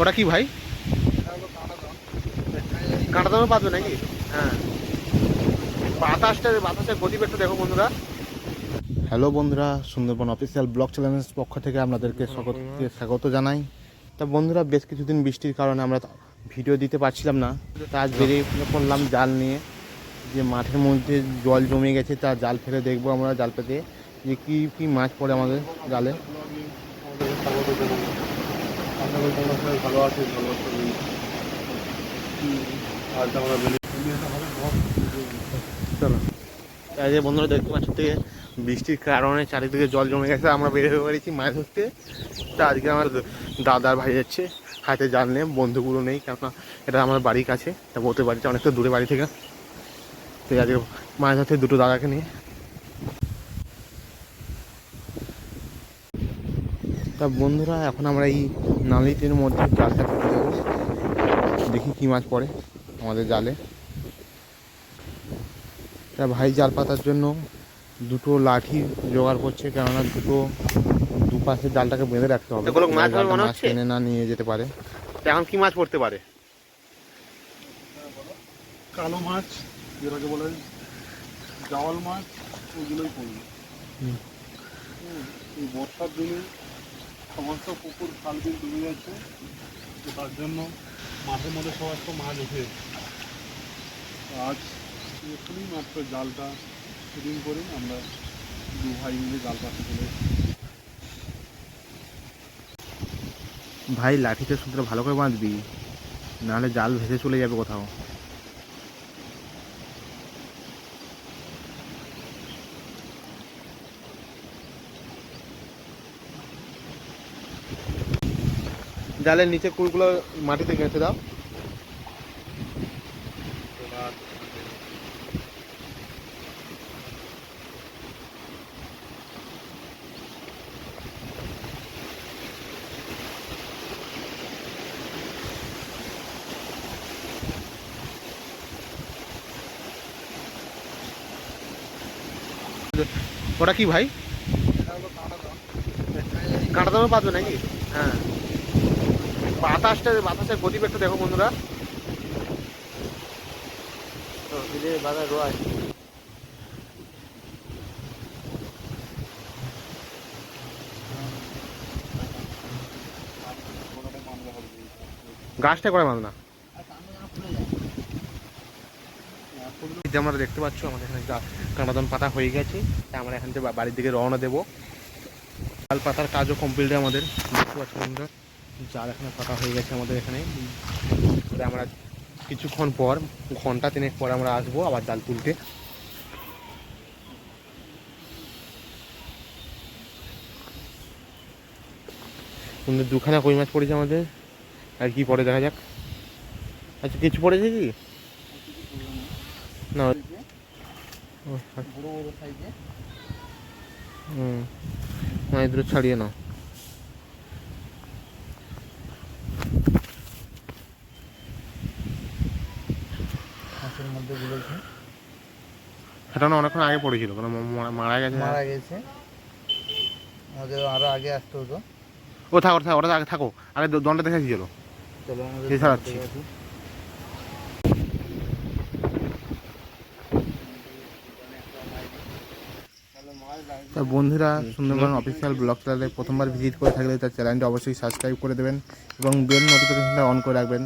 ওটা কি ভাই? কাঁটা দামে পাবে নাকি? হ্যাঁ। বাতাসটা, বাতাসের গতিবেগটা দেখো বন্ধুরা। হ্যালো বন্ধুরা, সুন্দরবন অফিসিয়াল ব্লক চ্যানেলের পক্ষ থেকে আপনাদেরকে সকলকে স্বাগত জানাই। তা বন্ধুরা, বেশ কিছুদিন বৃষ্টির কারণে আমরা ভিডিও দিতে পারছিলাম না। তা আজ বেরিয়ে পড়লাম জাল নিয়ে। যে মাঠের মধ্যে জল জমে গেছে, তা জাল ফেলে দেখব আমরা জাল পেতে। যে কী কী মাছ পড়ে আমাদের জালে। ভালো ভালো আছে আজ আমরা চলো এই যে বন্ধুরা দেখতে পাচ্ছ থেকে, বৃষ্টির কারণে চারিদিকে জল জমে গেছে, আমরা বের হয়ে পড়েছি মাছ ধরতে। তা আজকে আমার দাদার ভাই যাচ্ছে, হাতে জাল নেই বন্ধুগুলো নেই, কেননা এটা আমার বাড়ির কাছে, তা ওদের বাড়িতে অনেকটা দূরে বাড়ি থেকে। তো আজকে মাছ ধরতে দুটো দাদাকে নিয়ে। তা বন্ধুরা এখন আমরা এই নালিটির মধ্যে জালটা ফেলে দেবো। দেখি কী মাছ পড়ে আমাদের জালে। তা ভাই জাল পাতার জন্য দুটো লাঠি জোগাড় করছে কেননা দুটো দুপাশে জালটাকে বেঁধে রাখতে হবে। মাছ মনে? টেনে না নিয়ে যেতে পারে। এখন কি মাছ পড়তে পারে? কালো মাছ যেটাকে বলে জাওয়াল মাছ ওগুলোই পড়বে। হুম। হুম, এই বর্ষার দিনে সমস্ত পুকুর খাল বিল ডুবে যাচ্ছে তো তার জন্য মাঠের মধ্যে সমস্ত মাছ উঠে আজ এখনই মাত্র জালটা ফিটিং করে আমরা দু ভাই মিলে জাল পাতে চলে ভাই, লাঠিতে সূত্রে ভালো করে বাঁধবি, নাহলে জাল ভেসে চলে যাবে কোথাও। জালের নিচে কুলগুলো মাটিতে গেঁথে দাও। ওটা কি ভাই? কাঁটা দামে পাবে নাকি? হ্যাঁ। বাতাসটা, বাতাসের গতিবেগটা দেখো বন্ধুরা। গাছটা করে মাল না আমরা দেখতে পাচ্ছ, আমাদের এখানে কাঁটাদন পাতা হয়ে গেছে। আমরা এখান থেকে বাড়ির দিকে রওনা দেবো। জাল পাতার কাজও কমপ্লিট আমাদের। দেখতে পাচ্ছ বন্ধুরা। জাল এখানে পাতা হয়ে গেছে আমাদের এখানে। আমরা কিছুক্ষণ পর ঘণ্টা তিনেক পর আমরা আসব আবার জাল তুলতে। দুখানা কই মাছ পড়েছে আমাদের? আর কি পরে দেখা যাক। আচ্ছা কিছু পড়েছে কি? না। আচ্ছা। হুম। না এগুলো ছাড়িয়ে নাও। মাছের মধ্যে গুলোছে সেটা না অনেকক্ষণ আগে পড়েছিল কারণ মারা গেছে মারা গেছে। আমাদের আরও আগে আসতে হতো ও থাকো থাকো ওটা আগে থাকো। আগে দণ্ডটা দেখে চলো চলো আমাদের তা বন্ধুরা সুন্দরবন অফিসিয়াল ব্লগ চ্যানেলে প্রথমবার ভিজিট করে থাকলে তার চ্যানেলটি অবশ্যই সাবস্ক্রাইব করে দেবেন এবং বেল নোটিফিকেশনটা অন করে রাখবেন।